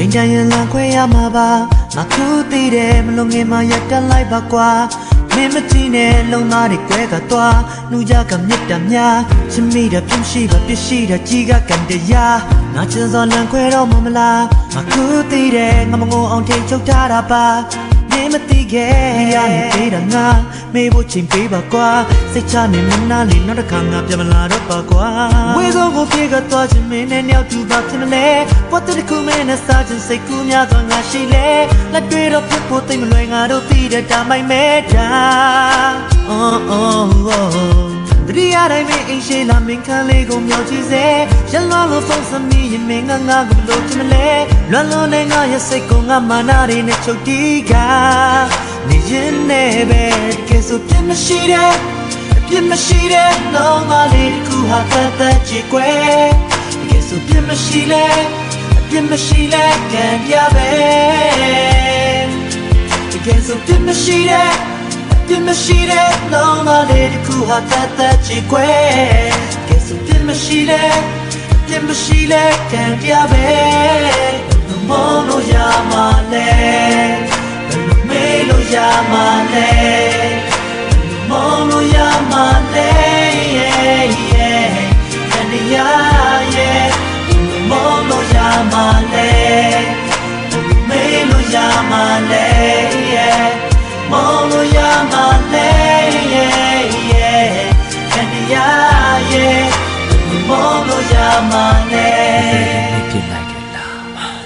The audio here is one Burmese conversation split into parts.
ချိန်တိုင်းရင်လန်ခွဲရမှာပါမခုသေးတယ်မလုံငင်မရက်တက်လိုက်ပါကွာမင်းမကြည့်နဲ့လုံသားတွေကွဲကသွားနှူကြကမြစ်တများချစ်မိတာပြင်းရှိပါပြစ်ရှိတာကြီးကကန်တရားငါချင်စောလန်ခွဲတော့မမလားမခုသေးတယ်ငါမငုံအောင်ထိန်ချုပ်ထားတာပါ မင်းမသိခဲ့ရနေသေးတာငါမေးဖို့ချိန်ပေးပါကွာစိတ်ချနေမနာလေးနောက်တစ်ခါငါပြန်မလာတော့ပါကွာဝေဆုံးကိုပြေကသွားချင်မင်းနဲ့ညောက်တူပါဖြစ်မလဲပတ်တဲ့ခုမင်းနဲ့စားချင်စိတ်ကူးများစွာငါရှိလေလက်တွေတော့ဖြစ်ဖို့သိမလွယ်ငါတို့သိတဲ့တာမိုက်မဲတာ oh oh oh တတိယတိုင်းမင်းအိမ်ရှိလာမင်းခန်းလေးကိုမြောက်ကြည့်စေ ရလွန်လို့ဖုန်းစမီရင်မင်းငါငါကိုဘလို့ချင်မလဲလွန်လွန်နဲ့ငါရဲ့စိတ်ကိုငါမာနာတွေနဲ့ချုပ်တီးကနေရင်နဲ့ပဲတကယ်ဆိုပြစ်မရှိတဲ့ပြစ်မရှိတဲ့လုံးမလေးတစ်ခုဟာတတ်တတ်ကြည့်ကွယ်တကယ်ဆိုပြစ်မရှိလဲပြစ်မရှိလဲကံပြပဲတကယ်ဆိုပြစ်မရှိတဲ့ပြစ်မရှိတဲ့လုံးမလေးတစ်ခုဟာတတ်တတ်ချီကွယ်ကဲဆိုပြစ်မရှိလဲ ပြစ်မရှိလဲကံပြပဲဘယ် မောလို့ရမှာလဲပြစ်လိုက်တယ်လား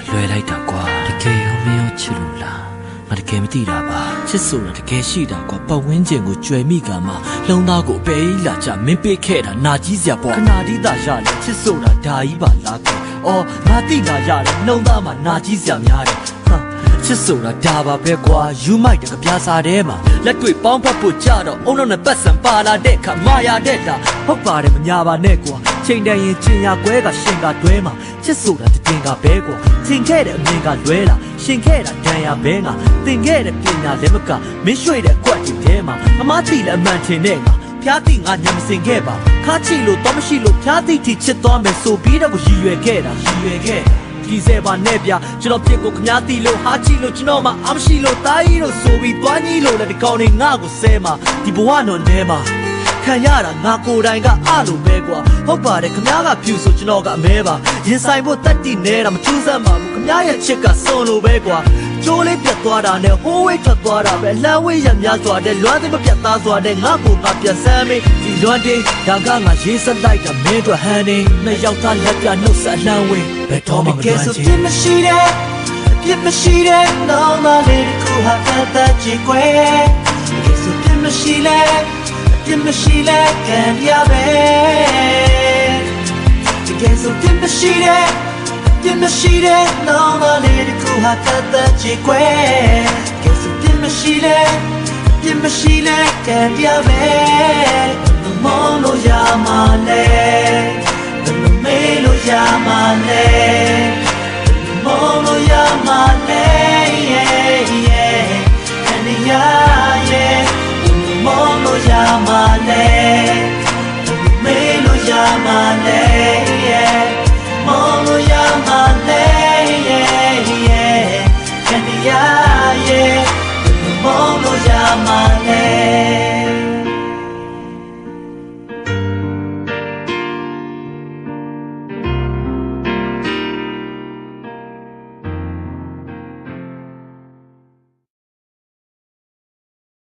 လွယ်လိုက်တာကွာတကယ်ရောမင်းရောချစ်လို့လားငါတကယ်မသိတာပါချစ်ဆိုတာတကယ်ရှိတာကွာပတ်ဝန်းကျင်ကိုကြွယ်မိကမှလုံသားကိုအပေကြီးလာချမင်းပေးခဲ့တာနာကြီးစရာပေါ့ခနာဒီတာရတယ်ချစ်ဆိုတာဒါကြီးပါလားကွာအော်ငါသိတာရတယ်လုံသားမှာနာကြီးစရာများတယ်ဟာချစ်ဆိုတာဒါပါပဲကွာယူမိုက်တကပြားစားထဲမှာလက်တွေ့ပေါင်းဖက်ဖို့ကြတော့အုံတော့နဲ့ပတ်စံပါလာတဲ့ခါမာရတဲ့တာဟုတ်ပါတယ်မညာပါနဲ့ကွာ ချိန်တန်ရင်ကျင်ရကွဲကရှင်ကတွဲမှာချစ်ဆိုတာတည်ကဘဲကွာချိန်ခဲ့တဲ့အမြင်ကလွဲလာရှင်ခဲ့တာဒဏ်ရာဘဲငါတင်ခဲ့တဲ့ပညာလည်းမကမင်းရွှေ့တဲ့အကွက်တွေထဲမှာအမားတိလည်းအမှန်ထင်တဲ့ငါဖျားတိငါညမစင်ခဲ့ပါခါချီလို့တော့မရှိလို့ဖျားတိထိချစ်သွားမယ်ဆိုပြီးတော့ကိုရည်ရွယ်ခဲ့တာရည်ရွယ်ခဲ့တာဒီစဲပါနဲ့ဗျကျွန်တော်ပြစ်ကိုခမားတီလို့ဟာချီလို့ကျွန်တော်မှအမရှိလို့တားကြီးလို့ဆိုပြီးတွားကြီးလို့လည်းဒီကောင်တွေငါ့ကိုဆဲမှာဒီဘဝတော့နဲမှာ ခံရတာငါကိုယ်တိုင်ကအလိုပဲကွာဟုတ်ပါတယ်ခမားကဖြူဆိုကျွန်တော်ကအမဲပါရင်ဆိုင်ဖို့တက်တိနေတာမထူးဆန်းပါဘူးခမားရဲ့ချစ်ကစွန်လိုပဲကွာကျိုးလေးပြတ်သွားတာနဲ့ဟိုးဝေးထွက်သွားတာပဲလှမ်းဝေးရများစွာတဲ့လွမ်းသိမပြတ်သားစွာတဲ့ငါကိုငါပြန်ဆမ်းမေးဒီလွမ်းတေးဒါကငါရေးဆက်လိုက်တာမင်းတို့ဟန်နေနှစ်ယောက်သားလက်ပြနှုတ်ဆက်လှမ်းဝေးဘယ်တော့မှမကဲလွမ်းဆိုချင်ပြစ်မရှိတဲ့ပြစ်မရှိတဲ့လုံးမလေးတစ်ခုဟာတတ်တတ်ချီကွယ်ကဲဆိုပြစ်မရှိလဲ ပြစ်မရှိလဲကံပြပဲတကယ်ဆိုပြစ်မရှိတဲ့ပြစ်မရှိတဲ့လုံးမလေးတစ်ခုဟာတတ်တတ်ချီကွယ်ကဲဆိုပြစ်မရှိလဲပြစ်မရှိလဲကံပြပဲ Amalek.